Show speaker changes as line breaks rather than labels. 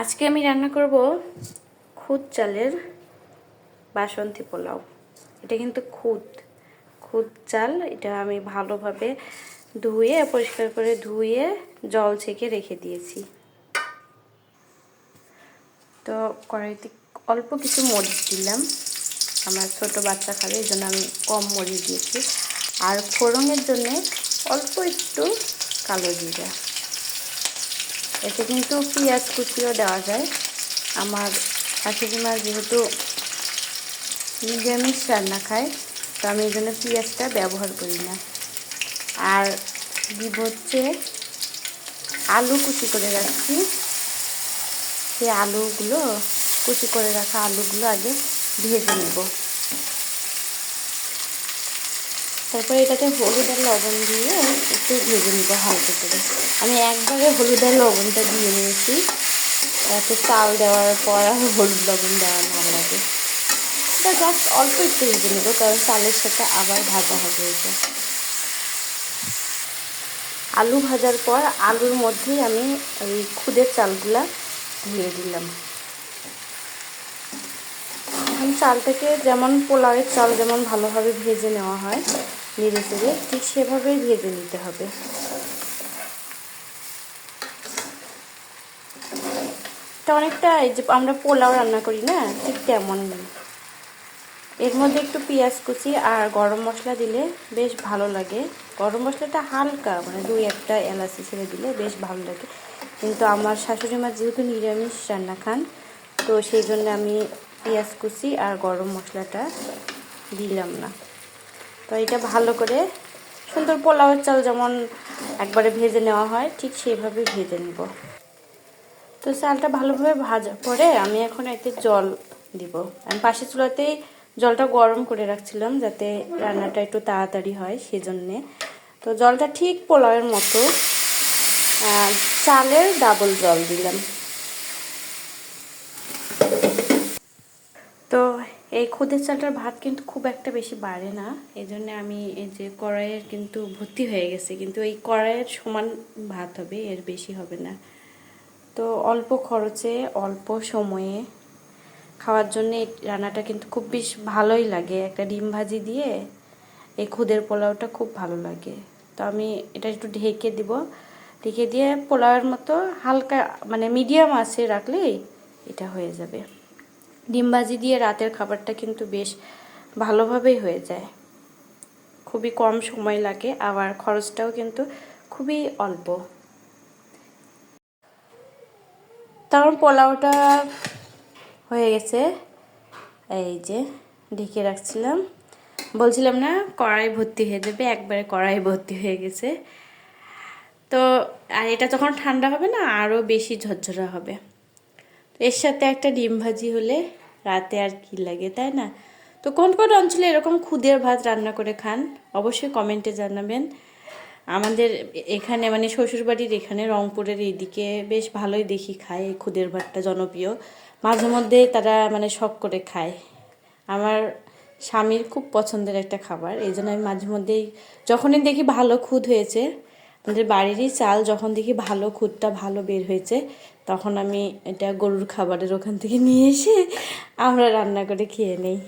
আজকে আমি রান্না করব খুদ চালের বাসন্তী পোলাও। এটা কিন্তু খুদ। খুদ চাল, এটা আমি ভালোভাবে ধুয়ে, পরিষ্কার করে ধুয়ে, জল ছেঁকে রেখে দিয়েছি। তো কড়াইতে অল্প কিছু মরিচ দিলাম। আমার ছোট বাচ্চা খাবে, এই জন্য আমি কম মরিচ দিয়েছি। আর ফোড়নের জন্যে অল্প একটু কালো জিরা। এতে কিন্তু পেঁয়াজ কুচিও দেওয়া যায়। আমার শাশুড়ি মা যেহেতু নিরামিষ রান্না খায়, তো আমি এই জন্য পেঁয়াজটা ব্যবহার করি না। আর দিব হচ্ছে আলু কুচি করে রাখছি। সেই আলুগুলো, কুচি করে রাখা আলুগুলো আগে ভেজে নেব। তারপরে এটাতে হলুদ আর লবণ দিয়ে একটু ভেজে নিব হালকা করে। আমি একবারে হলুদ আর লবণটা দিয়ে নিয়েছি। তাতে চাল দেওয়ার পর আর হলুদ লবণ দেওয়া না লাগে। এটা জাস্ট অল্প একটু ভেজে নেব, কারণ চালের সাথে আবার ভাজা হবে এটা। আলু ভাজার পর আলুর মধ্যেই আমি ওই খুদের চালগুলা ধুয়ে দিলাম। চালটাকে যেমন পোলাওয়ের চাল যেমন ভালোভাবে ভেজে নেওয়া হয় নেড়ে চেড়ে ঠিক সেভাবেই ভেজে নিতে হবে। এটা অনেকটা এই যে আমরা পোলাও রান্না করি না, ঠিক তেমনই। এর মধ্যে একটু পেঁয়াজ কুচি আর গরম মশলা দিলে বেশ ভালো লাগে। গরম মশলাটা হালকা মানে দুই একটা এলাচি ছেড়ে দিলে বেশ ভালো লাগে। কিন্তু আমার শাশুড়ি মা যেহেতু নিরামিষ রান্না খান, তো সেই জন্য আমি পেঁয়াজ কুচি আর গরম মশলাটা দিলাম না। তো এটা ভালো করে সুন্দর পোলাওয়ের চাল যেমন একবারে ভেজে নেওয়া হয়, ঠিক সেইভাবে ভেজে নেব। তো চালটা ভালোভাবে ভাজা পরে আমি এখন এতে জল দিব। আমি পাশের চুলাতেই জলটা গরম করে রাখছিলাম যাতে রান্নাটা একটু তাড়াতাড়ি হয় সেজন্যে। তো জলটা ঠিক পোলাওয়ের মতো চালের ডাবল জল দিলাম। এই খুদের চালটার ভাত কিন্তু খুব একটা বেশি বাড়ে না। এই জন্য আমি এই যে কড়াইয়ের কিন্তু ভর্তি হয়ে গেছে, কিন্তু এই কড়াইয়ের সমান ভাত হবে, এর বেশি হবে না। তো অল্প খরচে, অল্প সময়ে খাওয়ার জন্য এই রান্নাটা কিন্তু খুব বেশ ভালোই লাগে। একটা ডিম ভাজি দিয়ে এই খুদের পোলাওটা খুব ভালো লাগে। তো আমি এটা একটু ঢেকে দিব। ঢেকে দিয়ে পোলাওয়ের মতো হালকা মানে মিডিয়াম আছে রাখলেই এটা হয়ে যাবে। ডিম ভাজি দিয়ে রাতের খাবারটা কিন্তু বেশ ভালোভাবেই হয়ে যায়। খুবই কম সময় লাগে, আবার খরচটাও কিন্তু খুবই অল্প। তখন পোলাওটা হয়ে গেছে। এই যে ঢেকে রাখছিলাম। বলছিলাম না, কড়াই ভর্তি হয়ে যাবে, একবারে কড়াই ভর্তি হয়ে গেছে। তো, আর এটা যখন ঠান্ডা হবে না, আরও বেশি ঝরঝরা হবে। এর সাথে একটা ডিম ভাজি হলে রাতে আর কি লাগে, তাই না? তো কোন কোন অঞ্চলে এরকম খুদের ভাত রান্না করে খান? অবশ্যই কমেন্টে জানাবেন। আমাদের এখানে মানে শ্বশুরবাড়ির এখানে রংপুরের এইদিকে বেশ ভালোই দেখি খায় এই খুদের ভাতটা জনপ্রিয়। মাঝে মধ্যে তারা মানে শখ করে খায়। আমার স্বামীর খুব পছন্দের একটা খাবার, এই জন্য আমি মাঝে মধ্যেই যখনই দেখি ভালো খুদ হয়েছে আমাদের বাড়িরই চাল যখন দেখি ভালো খুদটা ভালো বের হয়েছে, তখন আমি এটা গরুর খাবারের ওখান থেকে নিয়ে এসে আমরা রান্না করে খেয়ে নেই।